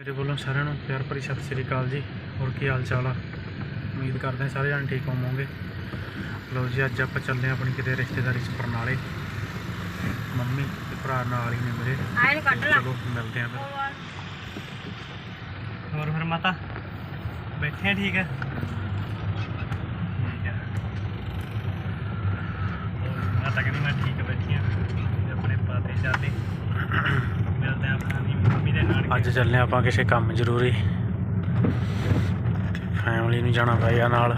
ਮੇਰੇ ਵੱਲੋਂ ਸਾਰਿਆਂ ਨੂੰ ਪਿਆਰ ਭਰੀ ਸਤਿ ਸ੍ਰੀ ਅਕਾਲ ਜੀ। ਹੋਰ ਕੀ ਹਾਲ ਚਾਲ ਆ? ਉਮੀਦ ਕਰਦੇ ਹਾਂ ਸਾਰੇ ਜਣੇ ਠੀਕ ਹੋਵੋਗੇ। ਲਓ ਜੀ ਅੱਜ ਆਪਾਂ ਚੱਲੇ ਹਾਂ ਆਪਣੀ ਕਿਤੇ ਰਿਸ਼ਤੇਦਾਰੀ 'ਚ ਬਰਨਾਲੇ। ਮੰਮੀ ਤੇ ਭਰਾ ਨਾਲ ਹੀ ਨੇ ਮੇਰੇ। ਨੂੰ ਕੱਢ ਲਾ। ਚਲੋ ਮਿਲਦੇ ਆਂ ਫਿਰ। ਹੋਰ ਫਿਰ ਮਾਤਾ ਬੈਠੇ ਆ ਠੀਕ ਹੈ? ਠੀਕ ਹੈ। ਹੋਰ ਮਾਤਾ ਕਹਿੰਦੀ ਮੈਂ ਠੀਕ ਬੈਠੀ ਆ ਆਪਣੇ ਪਾਤੇ ਚੱਲਦੇ ਮਿਲਦੇ ਆ ਆਪਣਾ ਦੀ ਮੰਮੀ ਦੇ ਨਾਲ ਅੱਜ ਚੱਲੇ ਹਾਂ ਆਪਾਂ ਕਿਸੇ ਕੰਮ ਜ਼ਰੂਰੀ। ਫੈਮਿਲੀ ਨੂੰ ਜਾਣਾ ਪਏਗਾ ਨਾਲ।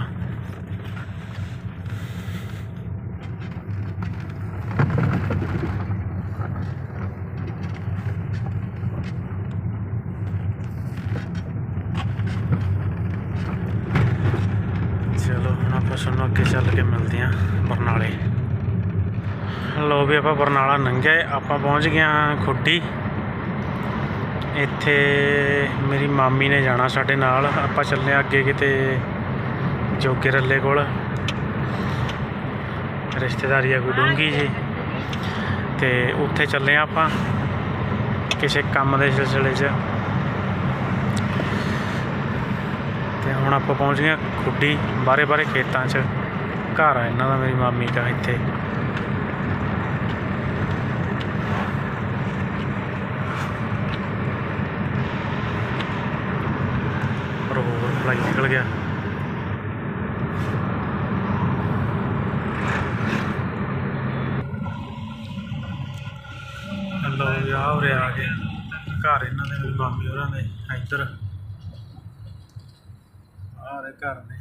ਚਲੋ, ਹੁਣ ਆਪਾਂ ਸਾਨੂੰ ਅੱਗੇ ਚੱਲ ਕੇ ਮਿਲਦੇ ਹਾਂ ਬਰਨਾਲੇ। ਲੋ ਵੀ ਆਪਾਂ ਬਰਨਾਲਾ ਲੰਘਿਆ ਆਪਾਂ ਪਹੁੰਚ ਗਏ ਹਾਂ ਖੁੱਡੀ। ਇੱਥੇ ਮੇਰੀ ਮਾਮੀ ਨੇ ਜਾਣਾ ਸਾਡੇ ਨਾਲ। ਆਪਾਂ ਚੱਲੇ ਹਾਂ ਅੱਗੇ ਕਿਤੇ ਜੋਗੇ ਰੱਲੇ ਕੋਲ। ਰਿਸ਼ਤੇਦਾਰੀ ਆ ਕੋਈ ਡੂੰਗੀ ਜੀ ਤੇ ਉੱਥੇ ਚੱਲੇ ਹਾਂ ਆਪਾਂ ਕਿਸੇ ਕੰਮ ਦੇ ਸਿਲਸਿਲੇ 'ਚ। ਤੇ ਹੁਣ ਆਪਾਂ ਪਹੁੰਚ ਗਏ ਹਾਂ ਖੁੱਡੀ ਬਾਰੇ ਬਾਰੇ ਖੇਤਾਂ 'ਚ। ਘਰ ਆ ਇਹਨਾਂ ਦਾ ਮੇਰੀ ਮਾਮੀ ਦਾ ਇੱਥੇ ਪਰ ਹੋਰ ਫਲਾਈ ਨਿਕਲ ਗਿਆ ਲੋ ਯਾ ਉਰੇ ਆ ਗਿਆ ਘਰ ਇਹਨਾਂ ਦੇ ਮੇਰੀ ਮਾਮੀ ਹੋਰਾਂ ਦੇ ਇੱਧਰ ਰਹੇ ਘਰ ਨੇ।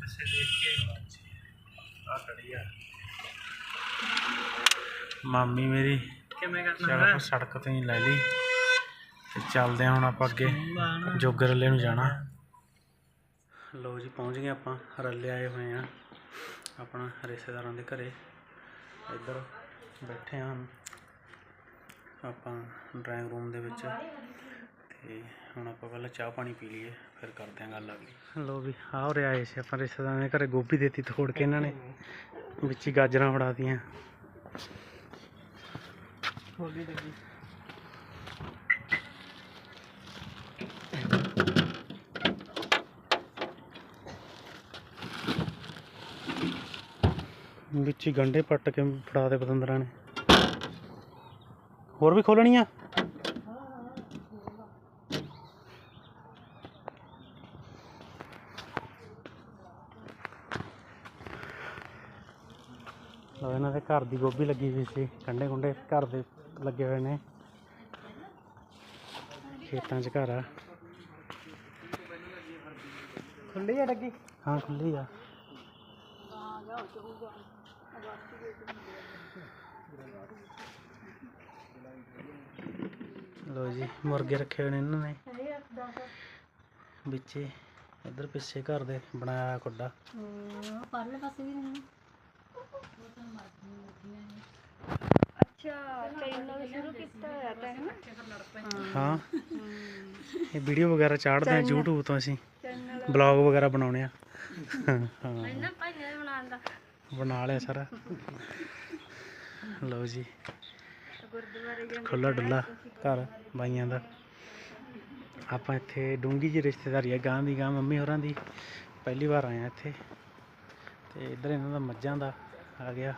ਕਿਸੇ ਦੇਖ ਕੇ ਆ ਖੜੀ ਆ। ਮਾਮੀ ਮੇਰੀ ਕਿਵੇਂ ਕਰਨਾ ਹੈ? ਸੜਕ ਤੋਂ ਹੀ ਲੈ ਲਈ। ਤੇ ਚੱਲਦੇ ਹਾਂ ਹੁਣ ਆਪਾਂ ਅੱਗੇ ਜੋਗਰ ਰੱਲੇ ਨੂੰ ਜਾਣਾ। ਲੋ ਜੀ ਪਹੁੰਚ ਗਏ ਆਪਾਂ। ਰੱਲੇ ਆਏ ਹੋਏ ਆ ਆਪਣਾ ਰਿਸ਼ਤੇਦਾਰਾਂ ਦੇ ਘਰੇ। ਇੱਧਰ ਬੈਠੇ ਹਾਂ ਆਪਾਂ ਡਰਾਇੰਗ ਰੂਮ ਦੇ ਵਿੱਚ। ਤੇ ਹੁਣ ਆਪਾਂ ਪਹਿਲਾਂ ਚਾਹ ਪਾਣੀ ਪੀ ਲਈਏ ਫਿਰ ਕਰਦੇ ਹਾਂ ਗੱਲ ਅਗਲੀ। ਲੋ ਵੀ ਆ ਉਰੇ ਆਏ ਸੀ ਆਪਾਂ ਰਿਸ਼ਤੇਦਾਰਾਂ ਦੇ ਘਰੇ ਗੋਭੀ ਦੇਤੀ ਤੋੜ ਕੇ ਇਹਨਾਂ ਨੇ। ਵਿੱਚ ਹੀ ਗਾਜਰਾਂ ਫੜਾਤੀਆਂ ਥੋੜੀ ਲੱਗੀ ਵਿੱਚ ਹੀ ਗੰਡੇ ਪੱਟ ਕੇ ਫੜਾ ਦੇ ਪਤੰਦਰਾਂ ਨੇ। ਹੋਰ ਵੀ ਖੋਲਣੀਆਂ? ਲਓ ਇਹਨਾਂ ਦੇ ਘਰ ਦੀ ਗੋਭੀ ਲੱਗੀ ਹੋਈ ਸੀ ਗੰਡੇ ਗੁੰਡੇ ਘਰ ਦੇ ਲੱਗੇ ਹੋਏ ਨੇ। ਖੇਤਾਂ 'ਚ ਘਰ ਆ। ਖੁੱਲੀ ਆ ਡੱਗੀ? ਹਾਂ ਖੁੱਲੀ ਆ। ਲੋ ਜੀ ਮੁਰਗੇ ਰੱਖੇ ਹੋਏ ਨੇ ਇਹਨਾਂ ਨੇ। ਵਿੱਚੇ ਇੱਧਰ ਪਿੱਛੇ ਘਰ ਦੇ ਬਣਾਇਆ ਕੁੱਡਾ। ਪਰਲੇ ਪਾਸੇ ਵੀ ਨਹੀਂ ਅੱਛਾ ਚੈਨਲ ਸ਼ੁਰੂ ਕੀਤਾ ਹੋਇਆ ਤਾਂ ਹੈ ਨਾ? ਹਾਂ। ਇਹ ਵੀਡੀਓ ਵਗੈਰਾ ਚਾੜਦੇ ਆ YouTube ਤੋਂ ਅਸੀਂ। ਬਲੌਗ ਵਗੈਰਾ ਬਣਾਉਣੇ ਆ। ਹਾਂ। ਇਹਨਾਂ ਬਣਾ ਲਿਆ ਸਾਰਾ। ਲਓ ਜੀ। ਗੁਰਦੁਆਰੇ ਖੁੱਲਾ ਡੁੱਲਾ ਘਰ ਬਾਈਆਂ ਦਾ। ਆਪਾਂ ਇੱਥੇ ਡੂੰਗੀ ਜੀ ਰਿਸ਼ਤੇਦਾਰੀ ਹੈ ਗਾਂ ਦੀ ਗਾਂ ਮੰਮੀ ਹੋਰਾਂ ਦੀ। ਪਹਿਲੀ ਵਾਰ ਆਏ ਆ ਇੱਥੇ। ਤੇ ਇੱਧਰ ਇਹਨਾਂ ਦਾ ਮੱਝਾਂ ਦਾ ਆ ਗਿਆ।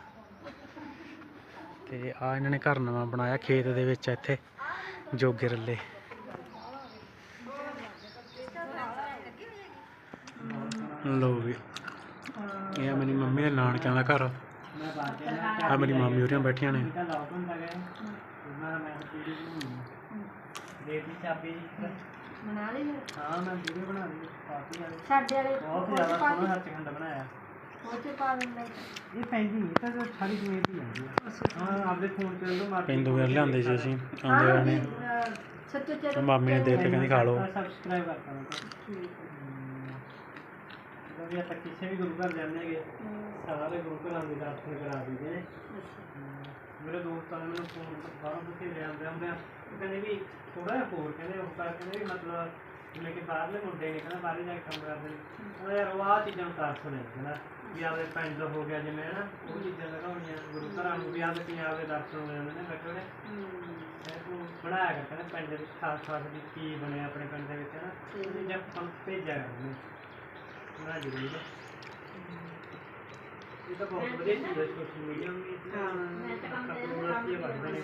ਤੇ ਆ ਇਹਨਾਂ ਨੇ ਘਰ ਨਵਾਂ ਬਣਾਇਆ ਖੇਤ ਦੇ ਵਿੱਚ ਇੱਥੇ ਜੋਗੇ ਰੱਲੇ। ਲੋ ਵੀ ਇਹ ਆ ਮੇਰੀ ਮੰਮੀ ਦੇ ਨਾਨਕਿਆਂ ਦਾ ਘਰ। ਆ ਮੇਰੀ ਮਾਮੀ ਹੋਰੀਆਂ ਬੈਠੀਆਂ ਨੇ। ਦਾ ਮੈਂ ਵੀਡੀਓ ਬਣਾਉਣੀ ਦੇ ਦੀ ਚਾਬੀ ਬਣਾ ਲਈ। ਹਾਂ ਮੈਂ ਵੀਡੀਓ ਬਣਾ ਲਈ। ਸਾਡੇ ਵਾਲੇ ਬਹੁਤ ਜ਼ਿਆਦਾ ਸੋਹਣਾ ਹੱਥ ਬਣਾਇਆ। ਚ ਪਾ ਦਿੰਦੇ ਇਹ ਪੈਂਦੀ ਨਹੀਂ ਤਾਂ ਸਾਰੀ ਸਮੇਤ ਹੀ ਆਉਂਦੀ ਆ। ਹਾਂ ਆਪਦੇ ਫੋਨ ਤੇ ਲੋ ਮਾਰ ਪਿੰਡੂ ਵੇਰ ਲਿਆਂਦੇ ਸੀ ਅਸੀਂ ਆਉਂਦੇ ਹੋਏ ਨੇ ਸੱਚੋ ਤੇ ਮਾਮੀ ਨੇ ਦੇ ਦਿੱਤੇ ਕਹਿੰਦੀ ਖਾ ਲਓ। ਸਬਸਕ੍ਰਾਈਬ ਮੈਂ ਜਦੋਂ ਵੀ ਆਪਾਂ ਕਿਸੇ ਵੀ ਗੁਰੂ ਘਰ ਜਾਂਦੇ ਹੈਗੇ ਸਾਰੇ ਗੁਰੂ ਘਰਾਂ ਦੇ ਦਰਸ਼ਨ ਕਰਾ ਦਿੰਦੇ ਨੇ। ਮੇਰੇ ਦੋਸਤਾਂ ਨੇ ਮੈਨੂੰ ਫੋਨ ਬਾਹਰੋਂ ਪੁੱਛੇ ਲੈ ਆਉਂਦੇ ਹੁੰਦੇ ਆ। ਉਹ ਕਹਿੰਦੇ ਵੀ ਥੋੜਾ ਜਿਹਾ ਹੋਰ ਕਹਿੰਦੇ ਉਹ ਕਰ ਕਹਿੰਦੇ ਵੀ ਮਤਲਬ ਜਿਵੇਂ ਕਿ ਬਾਹਰਲੇ ਮੁੰਡੇ ਨੇ ਕਹਿੰਦਾ ਬਾਹਰ ਜਾ ਕੇ ਕੰਮ ਕਰਦੇ ਨੇ। ਕਹਿੰਦਾ ਯਾਰ ਉਹ ਆਹ ਚੀਜ਼ਾਂ ਕਰ ਸੁਣੇ ਕਹਿੰਦਾ। ਵੀ ਆਪਦੇ ਪਿੰਡ ਹੋ ਗਿਆ ਜਿਵੇਂ ਨਾ ਉਹ ਚੀਜ਼ਾਂ ਦਿਖਾਉਣੀਆਂ ਗੁਰੂ ਘਰਾਂ ਨੂੰ ਵੀ ਆਪਦੇ ਪੰਜਾਬ ਦੇ ਦਰਸ਼ਨ ਹੋ ਜਾਂਦੇ ਨੇ ਬੈਠੇ ਨੇ। ਫਿਰ ਤੂੰ ਬਣਾਇਆ ਕਰ ਕਹਿੰਦਾ ਪਿੰਡ ਵਿੱਚ ਖਾਸ ਖਾਸ ਵੀ ਕੀ ਬਣਿਆ ਆਪਣੇ ਪਿੰਡ ਦੇ ਵਿੱਚ ਜਦ ਭੇਜਿਆ ਕਰਨੇ ਬਣਾ ਜ਼ਰੂਰ ਇਹ ਤਾਂ ਬਹੁਤ ਵਧੀਆ ਚੀਜ਼ ਹੈ ਸੋਸ਼ਲ ਮੀਡੀਆ ਵੀ। ਮੈਂ ਤਾਂ ਕੰਮ ਤੇ ਕੰਮ ਵੱਧਦੇ ਨੇ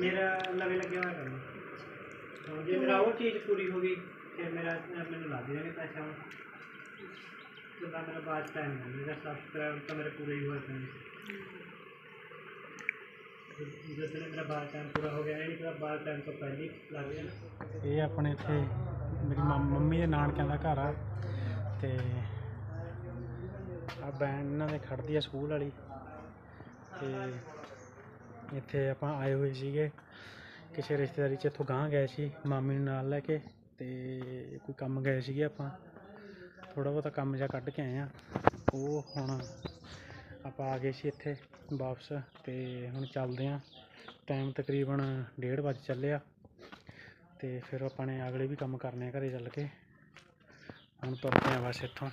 ਮੇਰਾ ਲਵੇ ਲੱਗਿਆ ਹੋਇਆ ਕਰਨਾ ਹਾਂ, ਜੇ ਮੇਰਾ ਉਹ ਚੀਜ਼ ਪੂਰੀ ਹੋ ਗਈ ਫਿਰ ਮੇਰਾ ਮੈਨੂੰ ਲੱਗ ਜਾਣਗੇ ਪੈਸੇ ਹੁਣ। ਜਿੱਦਾਂ ਮੇਰਾ ਬਾਅਦ ਟਾਈਮ ਹੈ ਮੇਰਾ ਸਬਸਕ੍ਰਾਈਬ ਤਾਂ ਮੇਰੇ ਪੂਰੇ ਹੀ ਹੋਏ ਪਏ ਨੇ ਜਦੋਂ ਮੇਰਾ ਬਾਅਦ ਟਾਈਮ ਪੂਰਾ ਹੋ ਗਿਆ ਇਹ ਨਹੀਂ ਬਾਅਦ ਟਾਈਮ ਤੋਂ ਪਹਿਲੇ ਲੱਗ ਜਾਣਾ ਇਹ ਆਪਣੇ ਇੱਥੇ ਮੇਰੀ ਮੰਮੀ ਦੇ ਨਾਨਕਿਆਂ ਦਾ ਘਰ ਆ ਤੇ ਆ ਬੈਨ ਇਹਨਾਂ ਦੇ ਖੜਦੀ ਆ ਸਕੂਲ ਵਾਲੀ ਤੇ ਇੱਥੇ ਆਪਾਂ ਆਏ ਹੋਏ ਸੀਗੇ। ਕਿਸੇ ਰਿਸ਼ਤੇਦਾਰੀ 'ਚ ਇੱਥੋਂ ਗਾਂਹ ਗਏ ਸੀ, ਮਾਮੀ ਨੂੰ ਨਾਲ ਲੈ ਕੇ ਤੇ ਕੋਈ ਕੰਮ ਗਏ ਸੀਗੇ ਆਪਾਂ। ਥੋੜਾ ਬਹੁਤਾ ਕੰਮ ਜਿਹਾ ਕੱਢ ਕੇ ਆਏ ਆ ਉਹ ਹੁਣ ਆਪਾਂ ਆ ਗਏ ਸੀ ਇੱਥੇ ਵਾਪਸ ਤੇ ਹੁਣ ਚੱਲਦੇ ਆ ਟਾਈਮ ਤਕਰੀਬਨ 1:30 ਵਜੇ ਚੱਲਿਆ ਤੇ ਫਿਰ ਆਪਾਂ ਨੇ ਅਗਲੇ ਵੀ ਕੰਮ ਕਰਨੇ ਆ ਘਰੇ ਚੱਲ ਕੇ। ਹੁਣ ਤੁਰਦੇ ਆ ਬਸ ਇੱਥੋਂ।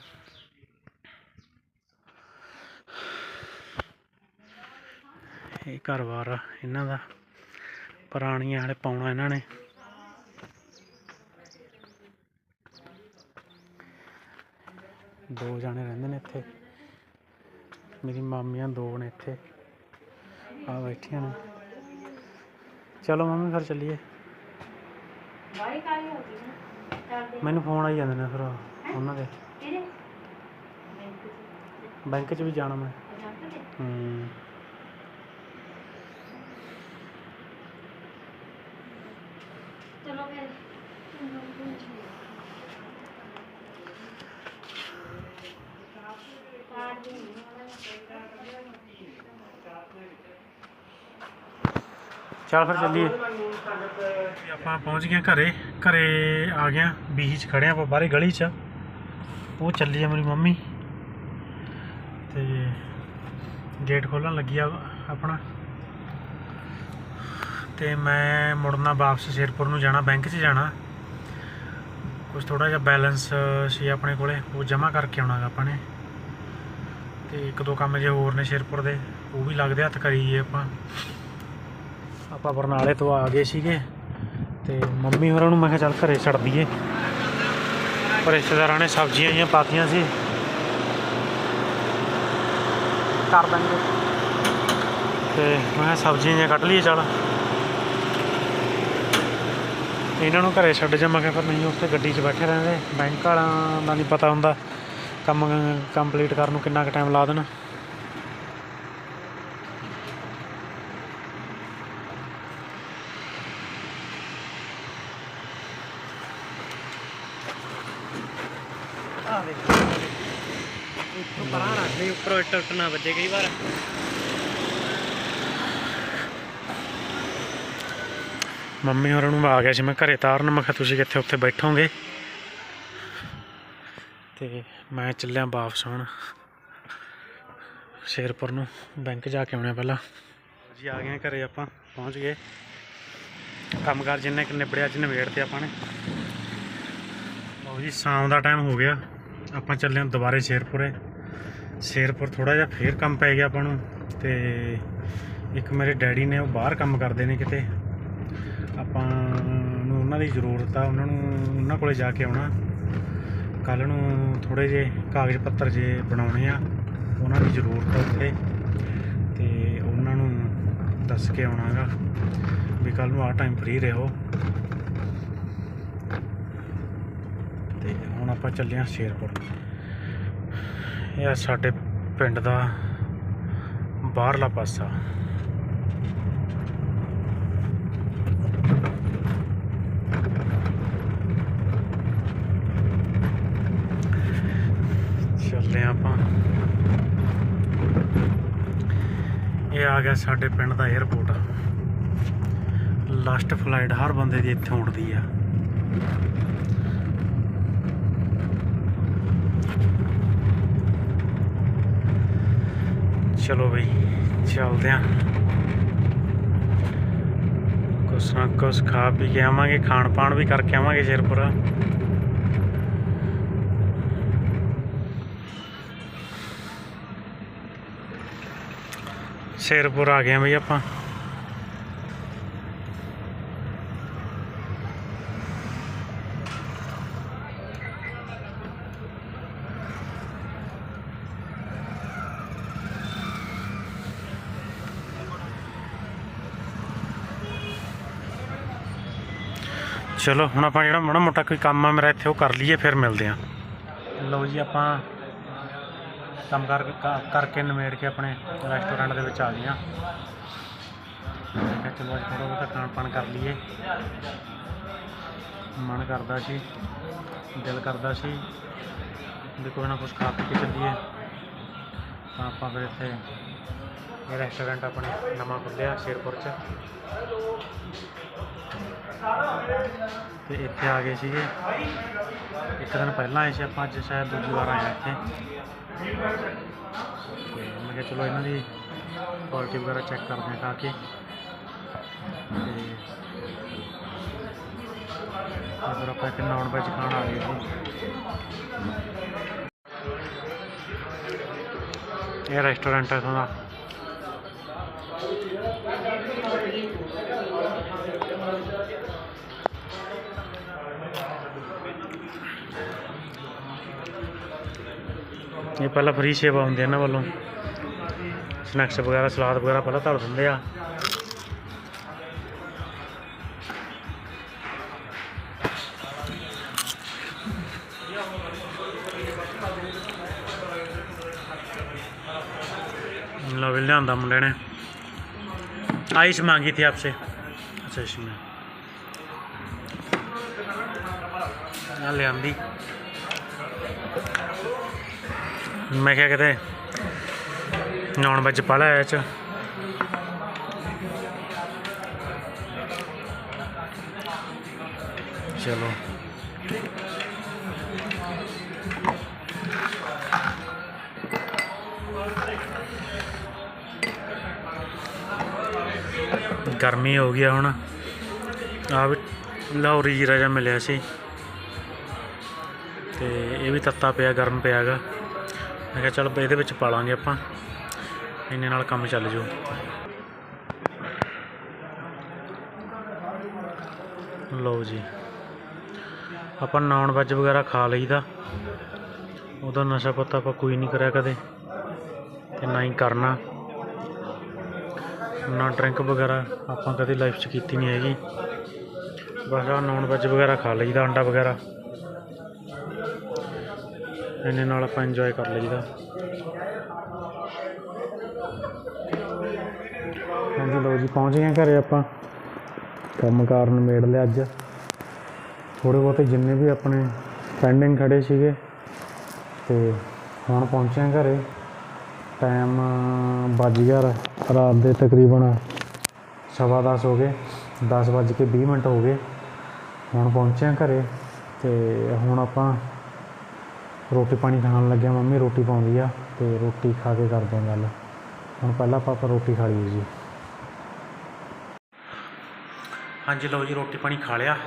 ਇਹ ਘਰ-ਬਾਰ ਆ ਇਹਨਾਂ ਦਾ। ਪੁਰਾਣੀਆਂ ਹਲੇ ਪਾਉਣਾ ਇਹਨਾਂ ਨੇ। ਦੋ ਜਾਣੇ ਰਹਿੰਦੇ ਨੇ ਇੱਥੇ। ਮੇਰੀ ਮਾਮੀਆਂ ਦੋ ਨੇ ਇੱਥੇ। ਆ ਬੈਠੀਆਂ ਨੇ। ਚਲੋ ਮੰਮੀ ਫਿਰ ਚੱਲੀਏ। ਬਾਈ ਕਾਲੀ ਹੋ ਗਈ ਨਾ। ਚੱਲਦੇ ਮੈਨੂੰ ਫੋਨ ਆਈ ਜਾਂਦੇ ਨੇ ਫਿਰ ਉਹਨਾਂ ਦੇ। ਬੈਂਕ 'ਚ। ਵੀ ਜਾਣਾ ਮੈਂ। ਹੂੰ। ਚਲੋ ਫਿਰ। ਚੱਲ ਫਿਰ ਚੱਲੀਏ। ਤੇ ਆਪਾਂ ਪਹੁੰਚ ਗਏ ਘਰੇ। ਘਰੇ ਆ ਗਿਆ ਬੀਹੀ 'ਚ ਖੜੇ ਆਪਾਂ ਬਾਹਰੇ ਗਲੀ 'ਚ। ਉਹ ਚੱਲੀ ਆ ਮੇਰੀ ਮੰਮੀ। ਤੇ ਗੇਟ ਖੋਲਣ ਲੱਗੀ ਆ ਆਪਣਾ। ਤੇ ਮੈਂ ਮੁੜਨਾ ਵਾਪਸ ਸ਼ੇਰਪੁਰ ਨੂੰ ਜਾਣਾ ਬੈਂਕ 'ਚ ਜਾਣਾ। ਕੁਝ ਥੋੜਾ ਜਿਹਾ ਬੈਲੈਂਸ ਸੀ ਆਪਣੇ ਕੋਲੇ, ਉਹ ਜਮ੍ਹਾਂ ਕਰਕੇ ਆਉਣਾ ਆਪਾਂ ਨੇ। ਤੇ ਇੱਕ ਦੋ ਕੰਮ ਜੇ ਹੋਰ ਨੇ ਸ਼ੇਰਪੁਰ ਦੇ, ਉਹ ਵੀ ਲੱਗਦੇ ਹੱਥ ਕਰੀਏ ਆਪਾਂ। ਆਪਾਂ ਬਰਨਾਲੇ ਤੋਂ ਆ ਗਏ ਸੀਗੇ ਤੇ ਮੰਮੀ ਹੋਰਾਂ ਨੂੰ ਮੈਂ ਕਿਹਾ ਚੱਲ ਘਰੇ ਛੱਡ ਦਈਏ। ਪਰ ਰਿਸ਼ਤੇਦਾਰਾਂ ਨੇ ਸਬਜ਼ੀਆਂ ਜੀਆਂ ਪਾਤੀਆਂ ਸੀ। ਕਰ ਦਾਂਗੇ। ਤੇ ਮੈਂ ਸਬਜ਼ੀਆਂ ਜੀਆਂ ਕੱਢ ਲਈਏ ਚੱਲ। ਇਹਨਾਂ ਨੂੰ ਘਰੇ ਛੱਡ ਜਾ ਮੈਂ ਕਿਹਾ ਫਿਰ ਨਹੀਂ ਉੱਥੇ ਗੱਡੀ 'ਚ ਬੈਠੇ ਰਹਿੰਦੇ। ਬੈਂਕ ਵਾਲਿਆਂ ਦਾ ਨਹੀਂ ਪਤਾ ਹੁੰਦਾ। ਕੰਮ ਕੰਪਲੀਟ ਕਰਨ ਨੂੰ ਕਿੰਨਾ ਕੁ ਟਾਈਮ ਲਾ ਦੇਣ ਆ ਵੇ ਉੱਪਰ ਪਰਾਂ ਰੱਖ ਦੇ ਉੱਪਰ ਟੁੱਟ ਨਾ ਵੱਜੇ ਕਈ ਵਾਰ? ਮੰਮੀ ਹੋਰਾਂ ਨੂੰ ਆ ਗਿਆ ਸੀ ਮੈਂ ਘਰੇ ਤਾਰਨ ਮੈਂ ਕਿਹਾ ਤੁਸੀਂ ਕਿੱਥੇ ਉੱਥੇ ਬੈਠੋਗੇ? ਤੇ ਮੈਂ ਚੱਲਿਆ ਵਾਪਸ ਹੁਣ ਸ਼ੇਰਪੁਰ ਨੂੰ ਬੈਂਕ ਜਾ ਕੇ ਆਉਣਾ ਪਹਿਲਾਂ। ਜੀ ਆ ਗਏ ਘਰੇ ਆਪਾਂ ਪਹੁੰਚ ਗਏ। ਕੰਮਕਾਰ ਜਿੰਨੇ ਕਿ ਨਿਬੜਿਆ ਅੱਜ ਨਿਬੇੜ ਤੇ ਆਪਾਂ ਨੇ। ਲਓ ਜੀ ਸ਼ਾਮ ਦਾ ਟਾਈਮ ਹੋ ਗਿਆ। ਆਪਾਂ ਚੱਲੇ ਹਾਂ ਦੁਬਾਰੇ ਸ਼ੇਰਪੁਰੇ। ਸ਼ੇਰਪੁਰ ਥੋੜਾ ਜਿਹਾ ਫੇਰ ਕੰਮ ਪੈ ਗਿਆ ਆਪਾਂ ਨੂੰ ਤੇ ਇੱਕ ਮੇਰੇ ਡੈਡੀ ਨੇ ਉਹ ਬਾਹਰ ਕੰਮ ਕਰਦੇ ਨੇ ਕਿਤੇ। ਆਪਾਂ ਨੂੰ ਉਹਨਾਂ ਦੀ ਜ਼ਰੂਰਤ ਆ, ਉਹਨਾਂ ਨੂੰ ਉਹਨਾਂ ਕੋਲੇ ਜਾ ਕੇ ਆਉਣਾ। ਕੱਲ ਨੂੰ ਥੋੜੇ ਜੇ ਕਾਗਜ਼ ਪੱਤਰ ਜੇ ਬਣਾਉਣੇ ਆ, ਉਹਨਾਂ ਦੀ ਜ਼ਰੂਰਤ ਆ ਉੱਥੇ। ਤੇ ਉਹਨਾਂ ਨੂੰ ਦੱਸ ਕੇ ਆਉਣਾਗਾ ਵੀ ਕੱਲ ਨੂੰ ਆਹ ਟਾਈਮ ਫ੍ਰੀ ਰਹੋ। ਤੇ ਹੁਣ ਆਪਾਂ ਚੱਲੇ ਹਾਂ ਸ਼ੇਰਪੁਰ। ਇਹ ਆ ਸਾਡੇ ਪਿੰਡ ਦਾ ਬਾਹਰਲਾ ਪਾਸਾ। ਚੱਲਦੇ ਹਾਂ ਆਪਾਂ। ਇਹ ਆ ਗਿਆ ਸਾਡੇ ਪਿੰਡ ਦਾ 에어ਪੋਰਟ ਲਾਸਟ ਫਲਾਈਟ ਹਰ ਬੰਦੇ ਦੀ ਇੱਥੇ ਉੱਡਦੀ ਆ। ਚਲੋ ਬਈ ਚੱਲਦੇ ਆਂ ਕੁਛ ਨਾ ਕੁਛ ਖਾ ਪੀ ਕੇ ਆਵਾਂਗੇ ਖਾਣ ਪਾਣ ਵੀ ਕਰਕੇ ਆਵਾਂਗੇ ਸ਼ੇਰਪੁਰ ਸ਼ੇਰਪੁਰ ਆ ਗਏ ਆ ਬਈ ਆਪਾਂ ਚਲੋ, ਹੁਣ ਆਪਾਂ ਜਿਹੜਾ ਮਾੜਾ ਮੋਟਾ ਕੋਈ ਕੰਮ ਆ ਮੇਰਾ ਇੱਥੇ, ਉਹ ਕਰ ਲਈਏ, ਫਿਰ ਮਿਲਦੇ ਆ ਲਓ ਜੀ, ਆਪਾਂ ਕੰਮ ਕਰ ਕਰਕੇ ਨਵੇੜ ਕੇ ਆਪਣੇ ਰੈਸਟੋਰੈਂਟ ਦੇ ਵਿੱਚ ਆ ਗਏ ਆ ਚਲੋ, ਅੱਜ ਥੋੜਾ ਬਹੁਤਾ ਖਾਣ ਪਾਣ ਕਰ ਲਈਏ। ਮਨ ਕਰਦਾ ਸੀ, ਦਿਲ ਕਰਦਾ ਸੀ ਵੀ ਕੋਈ ਨਾ ਕੁਝ ਖਾ ਪੀ ਕੇ ਚੱਲੀਏ। ਤਾਂ ਆਪਾਂ ਫਿਰ ਇੱਥੇ ਇਹ ਰੈਸਟੋਰੈਂਟ ਆਪਣੇ ਨਵਾਂ ਖੁੱਲਿਆ ਸ਼ੇਰਪੁਰ 'ਚ। ਤੇ ਇੱਥੇ ਆ ਗਏ ਸੀਗੇ। ਇੱਕ ਦਿਨ ਪਹਿਲਾਂ ਆਏ ਸੀ ਆਪਾਂ, ਅੱਜ ਸ਼ਾਇਦ ਦੂਜੀ ਵਾਰ ਆਏ ਹਾਂ ਇੱਥੇ। ਮੈਂ ਕਿਹਾ ਚਲੋ ਇਹਨਾਂ ਦੀ ਕੁਆਲਿਟੀ ਵਗੈਰਾ ਚੈੱਕ ਕਰਦੇ ਹਾਂ ਖਾ ਕੇ। ਤੇ ਤੇ ਫਿਰ ਆਪਾਂ ਇੱਕ ਨੌਨ ਵੈਜ ਖਾਣ ਆ ਗਏ ਸੀ। ਇਹ ਰੈਸਟੋਰੈਂਟ ਹੈ ਇੱਥੋਂ ਇਹ ਪਹਿਲਾਂ ਫਰੀ ਸੇਵਾ ਹੁੰਦੀ ਇਹਨਾਂ ਵੱਲੋਂ। ਸਨੈਕਸ ਵਗੈਰਾ, ਸਲਾਦ ਵਗੈਰਾ ਪਹਿਲਾਂ ਧਰ ਦਿੰਦੇ ਆ। ਵੀ ਲਿਆਂਦਾ ਮੁੰਡੇ ਨੇ। ਆਇਸ਼ ਮੰਗੀ ਸੀ ਆਪਸੇ। ਅੱਛਾ ਇਸਮੇ ਆ ਲਿਆਂਦੀ। ਮੈਂ ਕਿਹਾ ਕਿਤੇ ਨੌਨ ਵੈਜ ਪਾ ਲਿਆ ਚ। ਚਲੋ। ਗਰਮੀ ਹੋ ਗਈ ਆ ਹੁਣ। ਆ ਵੀ ਲਾਹੌਰੀ ਜੀਰਾ ਜਿਹਾ ਮਿਲਿਆ ਸੀ। ਤੇ ਇਹ ਵੀ ਤੱਤਾ ਪਿਆ, ਗਰਮ ਪਿਆ ਗਾ ਮੈਂ ਕਿਹਾ ਚੱਲ ਇਹਦੇ ਵਿੱਚ ਪਾ ਲਾਂਗੇ ਆਪਾਂ। ਇੰਨੇ ਨਾਲ ਕੰਮ ਚੱਲ ਜੂ। ਲਓ ਜੀ। ਆਪਾਂ ਨੌਨ ਵੈਜ ਵਗੈਰਾ ਖਾ ਲਈਦਾ। ਉਹਦਾ ਨਸ਼ਾ ਪੱਤਾ ਆਪਾਂ ਕੋਈ ਨਹੀਂ ਕਰਿਆ ਕਦੇ। ਤੇ ਨਾ ਹੀ ਕਰਨਾ। ਨਾ ਡਰਿੰਕ ਵਗੈਰਾ ਆਪਾਂ ਕਦੇ ਲਾਈਫ 'ਚ ਕੀਤੀ ਨਹੀਂ ਹੈਗੀ। ਬਸ ਆ ਨੌਨ ਵੈਜ ਵਗੈਰਾ ਖਾ ਲਈਦਾ, ਅੰਡਾ ਵਗੈਰਾ। ਇੰਨੇ ਨਾਲ ਆਪਾਂ ਇੰਜੋਏ ਕਰ ਲਈਦਾ। ਹਾਂਜੀ ਲਓ ਜੀ, ਪਹੁੰਚ ਗਏ ਹਾਂ ਘਰੇ ਆਪਾਂ। ਕੰਮ ਕਾਰਨ ਮੇੜ ਲਿਆ ਅੱਜ। ਥੋੜੇ ਬਹੁਤੇ ਜਿੰਨੇ ਵੀ ਆਪਣੇ ਪੈਂਡਿੰਗ ਖੜੇ ਸੀਗੇ, ਤੇ ਹੁਣ ਪਹੁੰਚਿਆ ਹਾਂ ਘਰੇ। ਟਾਈਮ ਵੱਜ ਗਿਆ ਰਾਤ ਦੇ ਤਕਰੀਬਨ ਸਵਾ ਦਸ ਹੋ ਗਏ, ਦਸ ਵੱਜ ਕੇ ਵੀਹ ਮਿੰਟ ਹੋ ਗਏ। ਹੁਣ ਪਹੁੰਚਿਆ ਹਾਂ ਘਰੇ, ਤੇ ਹੁਣ ਆਪਾਂ ਰੋਟੀ ਪਾਣੀ ਖਾਣ ਲੱਗਿਆ, ਮੰਮੀ ਰੋਟੀ ਪਾਉਂਦੀ ਆ ਤੇ ਰੋਟੀ ਖਾ ਕੇ ਕਰਦੇ ਹਾਂ ਗੱਲ। ਹੁਣ ਪਹਿਲਾਂ ਆਪਾਂ ਰੋਟੀ ਖਾ ਲਈਏ ਜੀ। ਹਾਂਜੀ, ਲਓ ਜੀ, ਰੋਟੀ ਪਾਣੀ ਖਾ ਲਿਆ।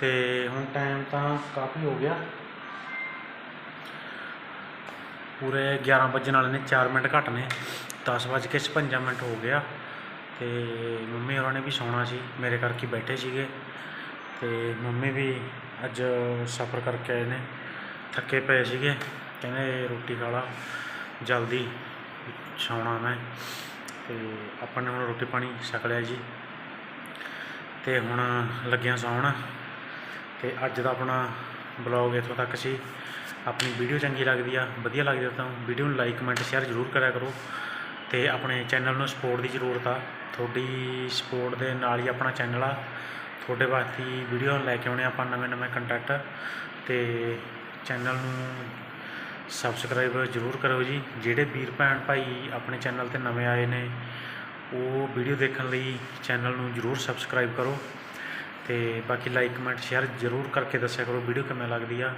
ਤੇ ਹੁਣ ਟਾਈਮ ਤਾਂ ਕਾਫੀ ਹੋ ਗਿਆ। ਪੂਰੇ 11 ਵਜਣ ਵਾਲੇ ਨੇ 4 ਮਿੰਟ ਘੱਟ ਨੇ। 10 ਵੱਜ ਕੇ 56 ਮਿੰਟ ਹੋ ਗਿਆ। ਤੇ ਮੰਮੀ ਹੋਰਾਂ ਨੇ ਵੀ ਸੌਣਾ ਸੀ, ਮੇਰੇ ਕਰਕੇ ਬੈਠੇ ਸੀਗੇ। ਤੇ ਮੰਮੀ ਵੀ ਅੱਜ ਸਫ਼ਰ ਕਰਕੇ ਆਏ ਨੇ। ਥੱਕੇ ਪਏ ਸੀਗੇ। ਕਹਿੰਦੇ ਰੋਟੀ ਖਾ ਲਾ, ਜਲਦੀ ਸੌਣਾ ਮੈਂ। ਤੇ ਆਪਾਂ ਨੇ ਹੁਣ ਰੋਟੀ ਪਾਣੀ ਛਕ ਲਿਆ ਜੀ। ਤੇ ਹੁਣ ਲੱਗਿਆ ਸੌਣ। ਤੇ ਅੱਜ ਦਾ ਆਪਣਾ ਬਲੌਗ ਇੱਥੋਂ ਤੱਕ ਸੀ। ਆਪਣੀ ਵੀਡੀਓ ਚੰਗੀ ਲੱਗਦੀ ਆ, ਵਧੀਆ ਲੱਗਦੀ ਆ ਤਾਂ ਵੀਡੀਓ ਨੂੰ ਲਾਈਕ, ਕਮੈਂਟ, ਸ਼ੇਅਰ ਜ਼ਰੂਰ ਕਰਿਆ ਕਰੋ। ਤੇ ਆਪਣੇ ਚੈਨਲ ਨੂੰ ਸਪੋਰਟ ਦੀ ਜ਼ਰੂਰਤ ਆ। ਤੁਹਾਡੀ ਸਪੋਰਟ ਦੇ ਨਾਲ ਹੀ ਆਪਣਾ ਚੈਨਲ ਆ। ਤੁਹਾਡੇ ਵਾਸਤੇ ਵੀਡੀਓ ਲੈ ਕੇ ਆਉਣੇ ਆਪਾਂ ਨਵੇਂ ਨਵੇਂ ਕੰਟੈਂਟ ਤੇ ਚੈਨਲ ਨੂੰ ਸਬਸਕ੍ਰਾਈਬ ਜ਼ਰੂਰ ਕਰੋ ਜੀ। ਜਿਹੜੇ ਵੀਰ ਭੈਣ ਭਾਈ ਆਪਣੇ ਚੈਨਲ ਤੇ ਨਵੇਂ ਆਏ ਨੇ, ਉਹ ਵੀਡੀਓ ਦੇਖਣ ਲਈ ਚੈਨਲ ਨੂੰ ਜ਼ਰੂਰ ਸਬਸਕ੍ਰਾਈਬ ਕਰੋ ਤੇ ਬਾਕੀ ਲਾਈਕ, ਕਮੈਂਟ, ਸ਼ੇਅਰ ਜ਼ਰੂਰ ਕਰਕੇ ਦੱਸਿਆ ਕਰੋ ਵੀਡੀਓ ਕਿਵੇਂ ਲੱਗਦੀ ਆ,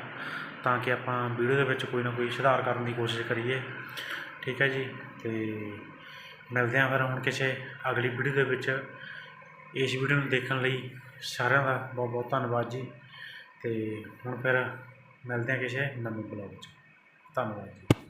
ਤਾਂ ਕਿ ਆਪਾਂ ਵੀਡੀਓ ਦੇ ਵਿੱਚ ਕੋਈ ਨਾ ਕੋਈ ਸੁਧਾਰ ਕਰਨ ਦੀ ਕੋਸ਼ਿਸ਼ ਕਰੀਏ। ਠੀਕ ਹੈ ਜੀ, ਤੇ ਮਿਲਦੇ ਹਾਂ ਫਿਰ ਹੁਣ ਕਿਸੇ ਅਗਲੀ ਵੀਡੀਓ ਦੇ ਵਿੱਚ। ਇਸ ਵੀਡੀਓ ਨੂੰ ਦੇਖਣ ਲਈ ਸਾਰਿਆਂ ਦਾ ਬਹੁਤ ਬਹੁਤ ਧੰਨਵਾਦ ਜੀ। ਤੇ ਹੁਣ ਫਿਰ ਮਿਲਦੇ ਹਾਂ ਕਿਸੇ ਨਵੇਂ ਬਲੌਗ 'ਚ। ਧੰਨਵਾਦ ਜੀ।